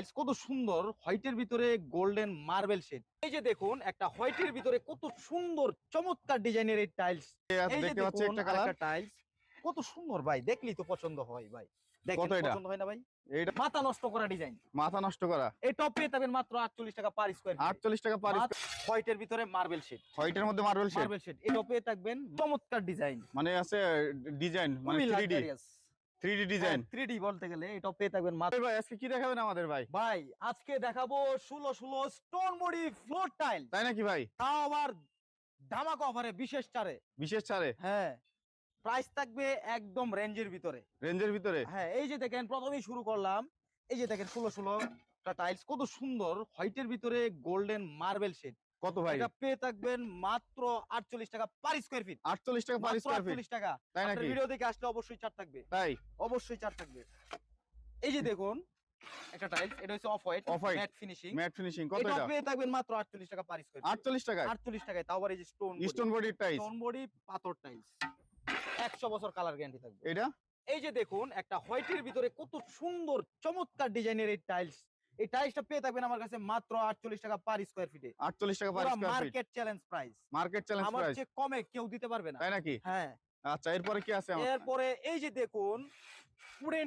Tiles কত সুন্দর হোয়াইটের ভিতরে গোল্ডেন মার্বেল শেড এই যে দেখুন একটা হোয়াইটের ভিতরে কত সুন্দর চমৎকার ডিজাইনের এই টাইলস এই যে দেখুন একটা কালার টাইলস কত সুন্দর ভাই দেখলেই তো পছন্দ হয় ভাই। দেখেন পছন্দ হয় না ভাই? এইটা? মাথা নষ্ট করা ডিজাইন মাথা নষ্ট করা? এই টপ পেয়ে যাবেন মাত্র 48 টাকা পার স্কয়ার টাকা পার হোয়াইটের ভিতরে মার্বেল শেড হোয়াইটের মধ্যে মার্বেল শেড মার্বেল শেড এই টপে থাকবেন চমৎকার ডিজাইন মানে আছে ডিজাইন মানে D three D design 3D বলতে গেলে এই টপে থাকবেন মাত্র। ভাই আজকে কি দেখাবেন আমাদের ভাই? ভাই আজকে দেখাবো 16 16 স্টোন বডি ফ্লোর টাইল তাই নাকি ভাই? তাও আবার ধামাকা অফারে বিশেষ চারে বিশেষ ছাড়ে? হ্যাঁ প্রাইস থাকবে একদম রেঞ্জের ভিতরে। রেঞ্জের ভিতরে? হ্যাঁ এই যে দেখেন প্রথমেই শুরু করলাম। এই যে দেখেন ষোলো ষোলো টাইলস কত সুন্দর হোয়াইটের ভিতরে গোল্ডেন মার্বেল শেড কত ভাই? এটা পেয়ে থাকবেন মাত্র আটচল্লিশ টাকা পার স্কোয়ার ফিট আটচল্লিশ টাকা পার স্কয়ার ফিট আটচল্লিশ টাকা। তাই নাকি? ভিডিও দেখে আসলে অবশ্যই থাকবে। তাই? অবশ্যই থাকবে। এই যে দেখুন একটা টাইলস এটা হচ্ছে off white Off white, matte finishing matte finishing কত এটা? পেয়ে থাকবেন মাত্র আটচল্লিশ টাকা পার স্কোয়ার আটচল্লিশ টাকা আটচল্লিশ টাকায়। তাও আবার এই যে স্টোন স্টোন বডির টাইস স্টোন বডি পাথর টাইলস একশো বছর কালার গ্যারান্টি থাকবে। এটা? এই যে দেখুন একটা হোয়াইটের ভিতরে কত সুন্দর চমৎকার ডিজাইনের এই টাইলস এই টাইলসটা পেয়ে থাকবেন আমার কাছে মাত্র আটচল্লিশ টাকা পার স্কোয়ার ফিটে আটচল্লিশ টাকা per square feet market challenge price market challenge আমার চেয়ে কমে কেউ দিতে পারবে না। তাই নাকি? হ্যাঁ। আচ্ছা এরপরে কি আছে এরপরে এই যে দেখুন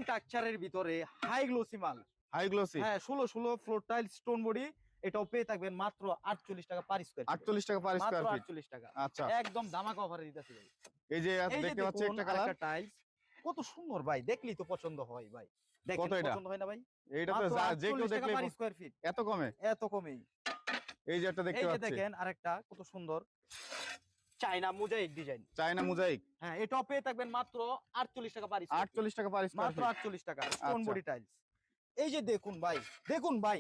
টাকচারের ভিতরে হাই গ্লোসি মাল। হাই গ্লোসি হ্যাঁ ষোলো ষোলো ফ্লোর টাইল স্টোন বডি এটাও পেয়ে থাকবেন মাত্র আটচল্লিশ টাকা পার স্কোয়ার আটচল্লিশ টাকা পার স্কয়ার ফিট টাকা। আচ্ছা। একদম ধামাকা অফারে দিতেছি ভাই। এই যে দেখতে একটা কালার টাইলস কত সুন্দর ভাই দেখলেই তো পছন্দ হয় ভাই। কত এটা? পছন্দ হয় না ভাই? এইটা তো যে কেউ দেখলে স্কয়ার ফিট এত কমে? এত কমেই। এই যে একটা দেখতে এই দেখেন আরেকটা কত সুন্দর। China mosaic design China mosaic. হ্যাঁ এটা পেয়ে থাকবেন মাত্র 48 টাকা পার স্কয়ার আটচল্লিশ টাকা পার স্কয়ার মাত্র 48 টাকা স্টোন। বডি টাইলস এই যে দেখুন ভাই দেখুন ভাই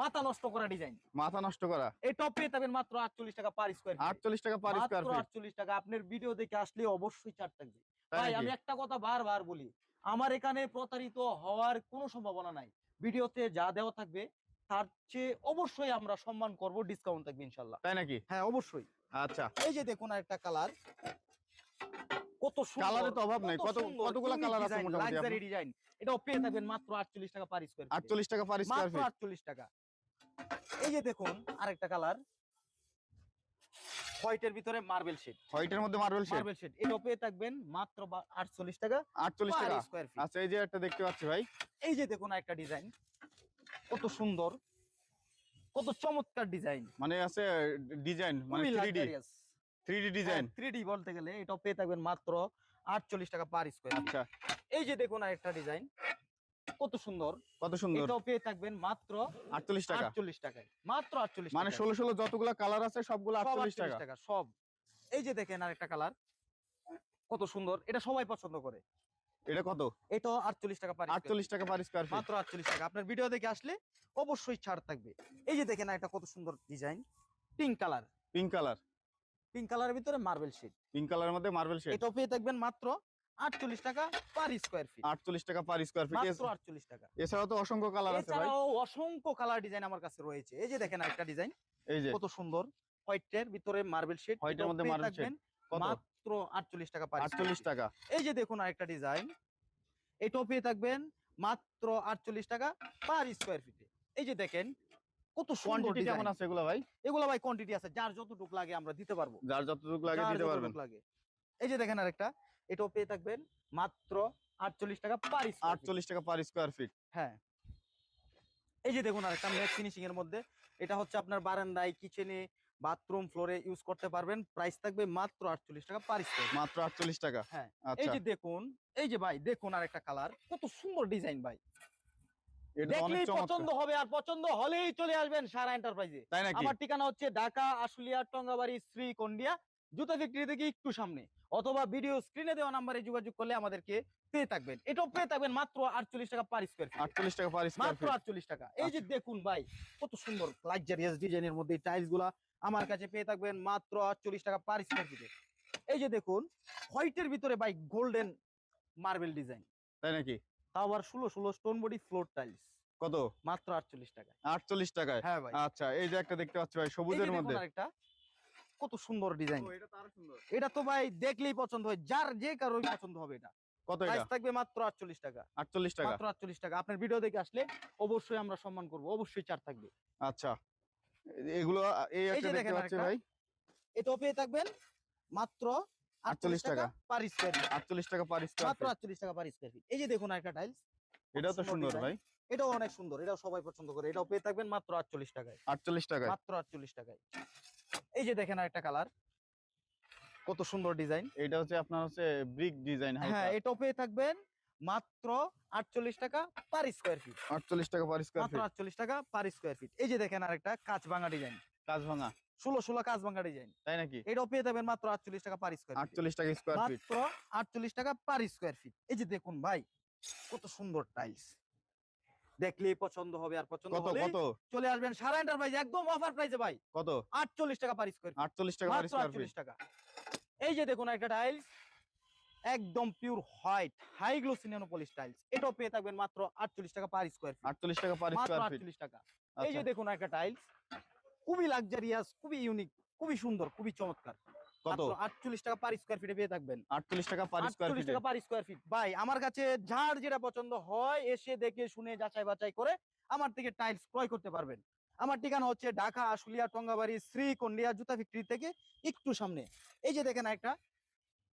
মাথা নষ্ট করা ডিজাইন মাথা নষ্ট করা। এই টপ পেয়ে থাকবেন মাত্র 48 টাকা পার স্কয়ার আটচল্লিশ টাকা পার স্কয়ার 48 টাকা আপনার ভিডিও দেখে আসলে অবশ্যই চার থাকবে। ভাই আমি একটা কথা বারবার বলি আমার এখানে প্রতারিত হওয়ার কোনো সম্ভাবনা নাই। ভিডিওতে যা দেওয়া থাকবে তার চেয়ে অবশ্যই আমরা সম্মান করব ডিসকাউন্ট থাকবে ইনশাল্লাহ তাই নাকি? হ্যাঁ অবশ্যই। আচ্ছা। এই যে দেখুন একটা কালার কত কালারের তো অভাব নাই। কত কতগুলা কালার আছে মোটামুটি লাক্সারি ডিজাইন এটাও পেয়ে থাকবেন মাত্র 48 টাকা পার স্কয়ার আটচল্লিশ টাকা পার স্কয়ার মাত্র 48 টাকা। এই যে দেখুন আরেকটা কালার হোয়াইটের ভিতরে মার্বেল শেড। হোয়াইটের মধ্যে মার্বেল শেড? Marble shade. এটাও পেয়ে থাকবেন মাত্র 48 টাকা আটচল্লিশ টাকা। স্কয়ার ফিট আচ্ছা এই যে একটা দেখতে পাচ্ছি ভাই। এই যে দেখুন একটা ডিজাইন। কত সুন্দর। কত চমৎকার ডিজাইন। মানে আছে ডিজাইন মানে three D three D design. Three D বলতে গেলে এটাও পেয়ে থাকবেন মাত্র আটচল্লিশ টাকা পার স্কোয়ার আচ্ছা। এই যে দেখুন আরেকটা ডিজাইন। কত সুন্দর। কত সুন্দর। এটাও পেয়ে থাকবেন মাত্র আটচল্লিশ টাকা। আটচল্লিশ টাকায়। মাত্র আটচল্লিশ মানে ষোলো ষোলো যতগুলা কালার আছে সবগুলো সব আটচল্লিশ টাকা। টাকা সব। এই যে দেখেন আরেকটা কালার কত সুন্দর। এটা সবাই পছন্দ করে। এটা কত? এটাও আটচল্লিশ টাকা পার square আটচল্লিশ টাকা পার স্কয়ার ফিট মাত্র আটচল্লিশ টাকা। আপনার ভিডিও দেখে আসলে অবশ্যই ছাড় থাকবে। এই যে দেখেন একটা কত সুন্দর design pink colour pink colour pink কালারের ভিতরে মার্বেল শিট পিঙ্ক কালারের মধ্যে মার্বেল শেড এটাও পেয়ে থাকবেন মাত্র আটচল্লিশ টাকা পার স্কোয়ার ফিট আটচল্লিশ টাকা পার স্কয়ার ফিট মাত্র আটচল্লিশ টাকা। এছাড়াও তো অসংখ্য কালার আছে ভাই। এছাড়াও অসংখ্য কালার ডিজাইন আমার কাছে রয়েছে। এই যে দেখেন একটা ডিজাইন এই যে। কত সুন্দর। হোয়াইটের ভিতরে মার্বেল শিট হোয়াইটের মধ্যে মার্বেল শেড মাত্র আটচল্লিশ টাকা পার আটচল্লিশ টাকা। এই যে দেখুন আরেকটা ডিজাইন এটাও পেয়ে থাকবেন মাত্র আটচল্লিশ টাকা পার স্কোয়ার ফিটে এই যে দেখেন কত কোয়ান্টিটি কেমন আছে এগুলো ভাই? এগুলো ভাই কোয়ান্টিটি আছে। যার যতটুকু লাগে আমরা দিতে পারব। যার যতটুকু লাগে দিতে পারবেন। লাগে। এই যে দেখেন আরেকটা। এটাও পেয়ে থাকবেন মাত্র আটচল্লিশ টাকা পার আটচল্লিশ টাকা পার স্কয়ার ফিট হ্যাঁ। এই যে দেখুন আরেকটা ম্যাট ফিনিশিং এর মধ্যে এটা হচ্ছে আপনার বারান্দায় কিচেনে বাথরুম ফ্লোরে ইউজ করতে পারবেন। প্রাইস থাকবে মাত্র আটচল্লিশ টাকা পার স্কোয়ার মাত্র আটচল্লিশ টাকা। হ্যাঁ এই আচ্ছা যে দেখুন এই যে ভাই দেখুন আরেকটা কালার কত সুন্দর ডিজাইন ভাই। এটা দেখলেই পছন্দ হবে আর পছন্দ হলেই চলে আসবেন সারা এন্টারপ্রাইজে আমার ঠিকানা হচ্ছে ঢাকা আশুলিয়া টঙ্গাবাড়ি শ্রী কন্ডিয়া জুতা ফ্যাক্টরি থেকে একটু সামনে অথবা ভিডিও স্ক্রিনে দেওয়া নাম্বারে যোগাযোগ করলে আমাদেরকে পেয়ে থাকবেন। এটাও পেয়ে থাকবেন মাত্র আটচল্লিশ টাকা পার স্কোয়ার আটচল্লিশ টাকা পার স্কয়ার মাত্র আটচল্লিশ টাকা। এই যে দেখুন ভাই কত সুন্দর লাক্সারিয়াস ডিজাইনের মধ্যে টাইলসগুলা আমার কাছে পেয়ে থাকবেন মাত্র আটচল্লিশ টাকা পার স্কোয়ার ফিটে এই যে দেখুন হোয়াইটের ভিতরে ভাই গোল্ডেন মার্বেল ডিজাইন তাই নাকি? তাও আবার ষোলো ষোলো স্টোন বডি ফ্লোর টাইলস কত? মাত্র আটচল্লিশ টাকা আটচল্লিশ টাকায়? হ্যাঁ ভাই। আচ্ছা এই যে একটা দেখতে পাচ্ছি ভাই সবুজের মধ্যে। আরেকটা। কত সুন্দর ডিজাইন এটা তো ভাই দেখলেই পছন্দ হয় যার যে কারোই পছন্দ হবে এটা। কত প্রাইস থাকবে মাত্র আটচল্লিশ টাকা। আটচল্লিশ টাকা? মাত্র আটচল্লিশ টাকা। আপনার ভিডিও দেখে আসলে অবশ্যই আমরা সম্মান করব অবশ্যই চার থাকবে। আচ্ছা। এগুলো এই একটা দেখতে দেখেন ভাই। এটাও পেয়ে থাকবেন মাত্র 48 আটচল্লিশ টাকা টাকা। পার স্কোয়ার ফিট আটচল্লিশ টাকা পার স্কোয়ার মাত্র আটচল্লিশ টাকা পার স্কোয়ার ফিট এই যে দেখুন একটা টাইলস তো সুন্দর সুন্দর ভাই। এটাও অনেক সুন্দর এটাও সবাই পছন্দ করে। এটাও পেয়ে থাকবেন মাত্র আটচল্লিশ টাকায়। আটচল্লিশ টাকায়। মাত্র আটচল্লিশ টাকায়। এই যে দেখেন আরেকটা কালার কত সুন্দর ডিজাইন এটা হচ্ছে আপনার হচ্ছে ব্রিক ডিজাইন হ্যাঁ এটাও পেয়ে থাকবেন মাত্র আটচল্লিশ টাকা পার স্কোয়ার ফিট আটচল্লিশ টাকা পার স্কোয়ার ফিট আটচল্লিশ টাকা পার স্কোয়ার ফিট এই যে দেখেন আরেকটা কাঁচ ভাঙা ডিজাইন কাজ ভাঙা ষোলো ষোলো কাঁচ ভাঙা ডিজাইন তাই নাকি? এটাও পেয়ে যাবেন মাত্র আটচল্লিশ টাকা পার স্কোয়ার আটচল্লিশ টাকা স্কোয়ার ফিট মাত্র আটচল্লিশ টাকা পার স্কোয়ার ফিট এই যে দেখুন ভাই কত সুন্দর টাইলস দেখলেই পছন্দ হবে আর পছন্দ কত হলে কত? চলে আসবেন সারা এন্টারপ্রাইজ একদম অফার প্রাইসে ভাই। কত? আটচল্লিশ টাকা পার স্কোয়ার আটচল্লিশ টাকা পার স্কোয়ার ফিট আটচল্লিশ টাকা। এই যে দেখুন একটা টাইলস একদম pure white high glossy polish tiles এটাও পেয়ে থাকবেন মাত্র আটচল্লিশ টাকা পার স্কোয়ার ফিট আটচল্লিশ টাকা পার স্কোয়ার ফিট আটচল্লিশ টাকা। এই যে আচ্ছা দেখুন একটা টাইলস খুবই লাক্সারিয়াস খুবই ইউনিক খুবই সুন্দর খুবই চমৎকার। কত? আটচল্লিশ টাকা পার স্কোয়ার ফিটে পেয়ে থাকবেন। আটচল্লিশ টাকা পার স্কোয়ার আটচল্লিশ ফিট টাকা পার স্কোয়ার ফিট ভাই আমার কাছে যার যেটা পছন্দ হয় এসে দেখে শুনে যাচাই বাছাই করে আমার থেকে টাইলস ক্রয় করতে পারবেন। আমার ঠিকানা হচ্ছে ঢাকা আশুলিয়া টঙ্গাবাড়ি শ্রী কন্ডিয়া জুতা ফ্যাক্টরি থেকে একটু সামনে। এই যে দেখেন একটা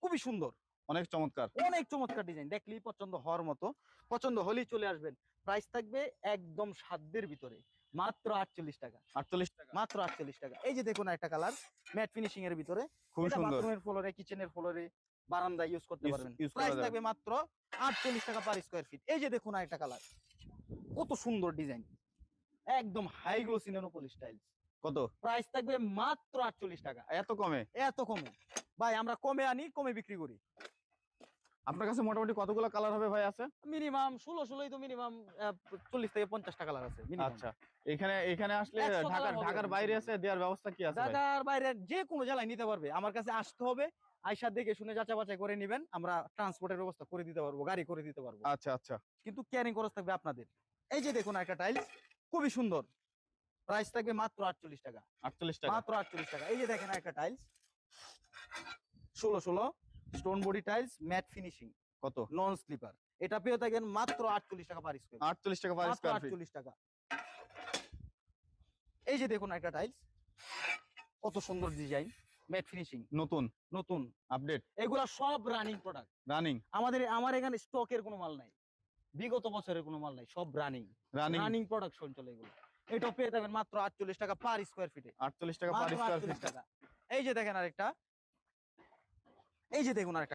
খুবই সুন্দর। অনেক চমৎকার। অনেক চমৎকার ডিজাইন দেখলেই পছন্দ হওয়ার মতো। পছন্দ হলেই চলে আসবেন। প্রাইস থাকবে একদম সাধ্যের ভিতরে। মাত্র আটচল্লিশ টাকা। আটচল্লিশ টাকা। মাত্র আটচল্লিশ টাকা। এই যে দেখুন একটা কালার ম্যাট ফিনিশিং এর ভিতরে। খুবই সুন্দর। ফ্লোরে কিচেনের ফ্লোরে বারান্দায় ইউজ করতে পারবেন। প্রাইস থাকবে মাত্র আটচল্লিশ টাকা পার স্কোয়ার ফিট এই যে দেখুন একটা কালার। কত সুন্দর ডিজাইন একদম হাই স্টাইল কত? প্রাইস থাকবে মাত্র আটচল্লিশ টাকা। এত কমে? এত কমে। ভাই আমরা কমে আনি কমে বিক্রি করি। আপনার কাছে মোটামুটি কতগুলো কালার হবে ভাই আছে? মিনিমাম ষোলো ষোলোই তো মিনিমাম চল্লিশ থেকে পঞ্চাশটা কালার আছে আচ্ছা এখানে এখানে আসলে ঢাকার ঢাকার বাইরে আছে দেওয়ার ব্যবস্থা কি আছে ঢাকার বাইরে যে কোনো জেলায় নিতে পারবে আমার কাছে আসতে হবে আইসা দেখে শুনে যাচাই বাছাই করে নেবেন আমরা ট্রান্সপোর্টের ব্যবস্থা করে দিতে পারব গাড়ি করে দিতে পারব। আচ্ছা আচ্ছা। কিন্তু ক্যারিং খরচ থাকবে আপনাদের। এই যে দেখুন একটা টাইলস খুবই সুন্দর। প্রাইস থাকবে মাত্র আটচল্লিশ টাকা। আটচল্লিশ টাকা। মাত্র আটচল্লিশ টাকা। এই যে দেখেন একটা টাইলস ষোলো ষোলো। Stone body tiles matte finishing. কত? Non slipper. এটা পেয়ে থাকেন মাত্র আটচল্লিশ টাকা পার স্কোয়ার আটচল্লিশ টাকা পার স্কোয়ার আটচল্লিশ টাকা। এই যে দেখুন একটা টাইলস। কত সুন্দর ডিজাইন। Mat finishing. নতুন। নতুন। আপডেট। এগুলা সব রানিং প্রোডাক্ট। রানিং। আমাদের আমার এখানে স্টকের কোনো মাল নাই। বিগত বছরের কোনো মাল নাই। সব রানিং। রানিং। রানিং প্রোডাকশন চলে এগুলো। এটা পেয়ে যাবেন মাত্র আটচল্লিশ টাকা পার স্কোয়ার ফিটে। আটচল্লিশ টাকা পার স্কোয়ার ফিট। টাকা। এই যে দেখেন আরেকটা। এই যে দেখুন আরেকটা